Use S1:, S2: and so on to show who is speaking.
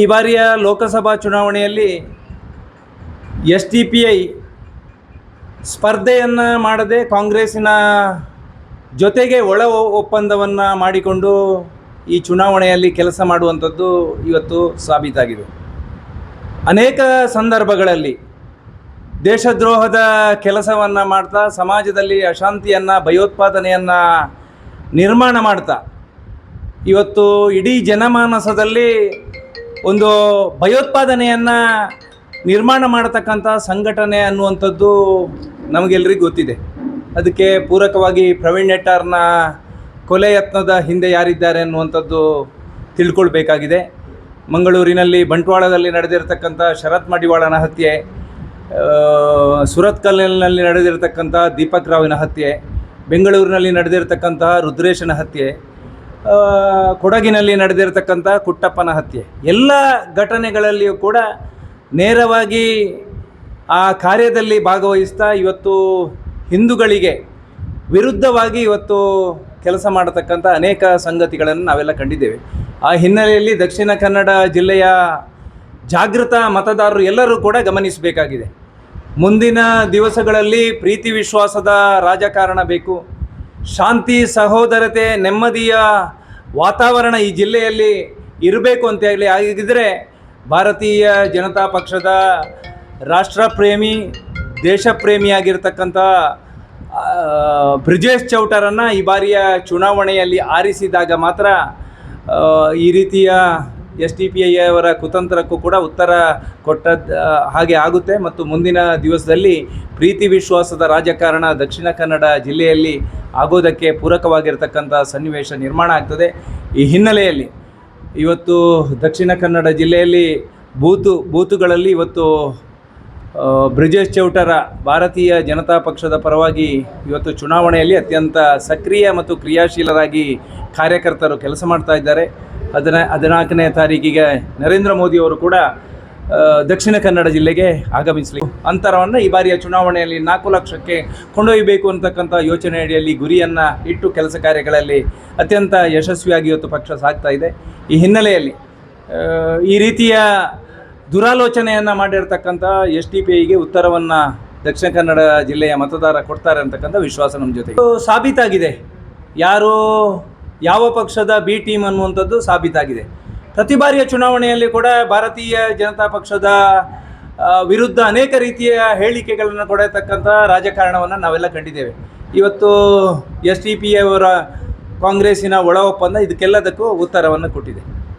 S1: ಈ ಬಾರಿಯ ಲೋಕಸಭಾ ಚುನಾವಣೆಯಲ್ಲಿ ಎಸ್ ಡಿ ಪಿ ಐ ಸ್ಪರ್ಧೆಯನ್ನು ಮಾಡದೆ ಕಾಂಗ್ರೆಸ್ಸಿನ ಜೊತೆಗೆ ಒಳ ಒಪ್ಪಂದವನ್ನು ಮಾಡಿಕೊಂಡು ಈ ಚುನಾವಣೆಯಲ್ಲಿ ಕೆಲಸ ಮಾಡುವಂಥದ್ದು ಇವತ್ತು ಸಾಬೀತಾಗಿದೆ. ಅನೇಕ ಸಂದರ್ಭಗಳಲ್ಲಿ ದೇಶದ್ರೋಹದ ಕೆಲಸವನ್ನು ಮಾಡ್ತಾ, ಸಮಾಜದಲ್ಲಿ ಅಶಾಂತಿಯನ್ನು, ಭಯೋತ್ಪಾದನೆಯನ್ನು ನಿರ್ಮಾಣ ಮಾಡ್ತಾ, ಇವತ್ತು ಇಡೀ ಜನಮಾನಸದಲ್ಲಿ ಒಂದು ಭಯೋತ್ಪಾದನೆಯನ್ನು ನಿರ್ಮಾಣ ಮಾಡತಕ್ಕಂಥ ಸಂಘಟನೆ ಅನ್ನುವಂಥದ್ದು ನಮಗೆಲ್ಲರಿಗೂ ಗೊತ್ತಿದೆ. ಅದಕ್ಕೆ ಪೂರಕವಾಗಿ ಪ್ರವೀಣ್ ನೆಟ್ಟಾರ್ನ ಕೊಲೆ ಯತ್ನದ ಹಿಂದೆ ಯಾರಿದ್ದಾರೆ ಅನ್ನುವಂಥದ್ದು ತಿಳ್ಕೊಳ್ಬೇಕಾಗಿದೆ. ಮಂಗಳೂರಿನಲ್ಲಿ ಬಂಟ್ವಾಳದಲ್ಲಿ ನಡೆದಿರತಕ್ಕಂಥ ಶರತ್ ಮಡಿವಾಳನ ಹತ್ಯೆ ಆ, ಸುರತ್ಕಲ್ಲಿನಲ್ಲಿ ನಡೆದಿರತಕ್ಕಂಥ ದೀಪಕ್ ರಾವಿನ ಹತ್ಯೆ ಬೆಂಗಳೂರಿನಲ್ಲಿ ನಡೆದಿರತಕ್ಕಂತಹ ರುದ್ರೇಶನ ಹತ್ಯೆ ಕೊಡಗಿನಲ್ಲಿ ನಡೆದಿರತಕ್ಕಂಥ ಕುಟ್ಟಪ್ಪನ ಹತ್ಯೆ. ಎಲ್ಲ ಘಟನೆಗಳಲ್ಲಿಯೂ ಕೂಡ ನೇರವಾಗಿ ಆ ಕಾರ್ಯದಲ್ಲಿ ಭಾಗವಹಿಸ್ತಾ ಇವತ್ತು ಹಿಂದೂಗಳಿಗೆ ವಿರುದ್ಧವಾಗಿ ಇವತ್ತು ಕೆಲಸ ಮಾಡತಕ್ಕಂಥ ಅನೇಕ ಸಂಗತಿಗಳನ್ನು ನಾವೆಲ್ಲ ಕಂಡಿದ್ದೇವೆ. ಆ ಹಿನ್ನೆಲೆಯಲ್ಲಿ ದಕ್ಷಿಣ ಕನ್ನಡ ಜಿಲ್ಲೆಯ ಜಾಗೃತ ಮತದಾರರು ಎಲ್ಲರೂ ಕೂಡ ಗಮನಿಸಬೇಕಾಗಿದೆ. ಮುಂದಿನ ದಿವಸಗಳಲ್ಲಿ ಪ್ರೀತಿ ವಿಶ್ವಾಸದ ರಾಜಕಾರಣ ಬೇಕು. ಶಾಂತಿ, ಸಹೋದರತೆ, ನೆಮ್ಮದಿಯ ವಾತಾವರಣ ಈ ಜಿಲ್ಲೆಯಲ್ಲಿ ಇರಬೇಕು ಅಂತ ಹೇಳಿ ಆಗಿದ್ದರೆ ಭಾರತೀಯ ಜನತಾ ಪಕ್ಷದ ರಾಷ್ಟ್ರ ರಾಷ್ಟ್ರಪ್ರೇಮಿ, ದೇಶಪ್ರೇಮಿಯಾಗಿರ್ತಕ್ಕಂಥ ಪ್ರೇಮಿಯಾಗಿರ್ತಕ್ಕಂಥ ಬ್ರಿಜೇಶ್ ಚೌಟರನ್ನು ಈ ಬಾರಿಯ ಚುನಾವಣೆಯಲ್ಲಿ ಆರಿಸಿದಾಗ ಮಾತ್ರ ಈ ರೀತಿಯ ಎಸ್ ಡಿ ಪಿ ಐ ಅವರ ಕುತಂತ್ರಕ್ಕೂ ಕೂಡ ಉತ್ತರ ಕೊಟ್ಟದ್ದು ಹಾಗೆ ಆಗುತ್ತೆ. ಮತ್ತು ಮುಂದಿನ ದಿವಸದಲ್ಲಿ ಪ್ರೀತಿ ವಿಶ್ವಾಸದ ರಾಜಕಾರಣ ದಕ್ಷಿಣ ಕನ್ನಡ ಜಿಲ್ಲೆಯಲ್ಲಿ ಆಗೋದಕ್ಕೆ ಪೂರಕವಾಗಿರತಕ್ಕಂಥ ಸನ್ನಿವೇಶ ನಿರ್ಮಾಣ ಆಗ್ತದೆ. ಈ ಹಿನ್ನೆಲೆಯಲ್ಲಿ ಇವತ್ತು ದಕ್ಷಿಣ ಕನ್ನಡ ಜಿಲ್ಲೆಯಲ್ಲಿ ಬೂತು, ಬೂತುಗಳಲ್ಲಿ ಇವತ್ತು ಬ್ರಿಜೇಶ್ ಚೌಟರ ಭಾರತೀಯ ಜನತಾ ಪಕ್ಷದ ಪರವಾಗಿ ಇವತ್ತು ಚುನಾವಣೆಯಲ್ಲಿ ಅತ್ಯಂತ ಸಕ್ರಿಯ ಮತ್ತು ಕ್ರಿಯಾಶೀಲರಾಗಿ ಕಾರ್ಯಕರ್ತರು ಕೆಲಸ ಮಾಡ್ತಾ ಇದ್ದಾರೆ. ಹದಿನ, ಹದಿನಾಲ್ಕನೇ ತಾರೀಕಿಗೆ ನರೇಂದ್ರ ಮೋದಿಯವರು ಕೂಡ ದಕ್ಷಿಣ ಕನ್ನಡ ಜಿಲ್ಲೆಗೆ ಆಗಮಿಸಲಿ. ಅಂತರವನ್ನು ಈ ಬಾರಿಯ ಚುನಾವಣೆಯಲ್ಲಿ ನಾಲ್ಕು ಲಕ್ಷಕ್ಕೆ ಕೊಂಡೊಯ್ಯಬೇಕು ಅಂತಕ್ಕಂಥ ಯೋಚನೆ ಅಡಿಯಲ್ಲಿ ಗುರಿಯನ್ನು ಇಟ್ಟು ಕೆಲಸ ಕಾರ್ಯಗಳಲ್ಲಿ ಅತ್ಯಂತ ಯಶಸ್ವಿಯಾಗಿ ಇವತ್ತು ಪಕ್ಷ ಸಾಗ್ತಾ ಇದೆ. ಈ ಹಿನ್ನೆಲೆಯಲ್ಲಿ ಈ ರೀತಿಯ ದುರಾಲೋಚನೆಯನ್ನು ಮಾಡಿರ್ತಕ್ಕಂಥ ಎಸ್ ಟಿ ಪಿ ಉತ್ತರವನ್ನು ದಕ್ಷಿಣ ಕನ್ನಡ ಜಿಲ್ಲೆಯ ಮತದಾರ ಕೊಡ್ತಾರೆ ಅಂತಕ್ಕಂಥ ವಿಶ್ವಾಸ ನಮ್ಮ ಜೊತೆ ಸಾಬೀತಾಗಿದೆ. ಯಾರು ಯಾವ ಪಕ್ಷದ ಬಿ ಟೀಮ್ ಅನ್ನುವಂಥದ್ದು ಸಾಬೀತಾಗಿದೆ. ಪ್ರತಿ ಬಾರಿಯ ಚುನಾವಣೆಯಲ್ಲಿ ಕೂಡ ಭಾರತೀಯ ಜನತಾ ಪಕ್ಷದ ವಿರುದ್ಧ ಅನೇಕ ರೀತಿಯ ಹೇಳಿಕೆಗಳನ್ನು ಕೊಡತಕ್ಕಂಥ ರಾಜಕಾರಣವನ್ನು ನಾವೆಲ್ಲ ಕಂಡಿದ್ದೇವೆ. ಇವತ್ತು ಎಸ್ ಟಿ ಪಿ ಅವರ ಕಾಂಗ್ರೆಸ್ಸಿನ ಒಳ ಒಪ್ಪಂದ ಇದಕ್ಕೆಲ್ಲದಕ್ಕೂ ಉತ್ತರವನ್ನು ಕೊಟ್ಟಿದೆ.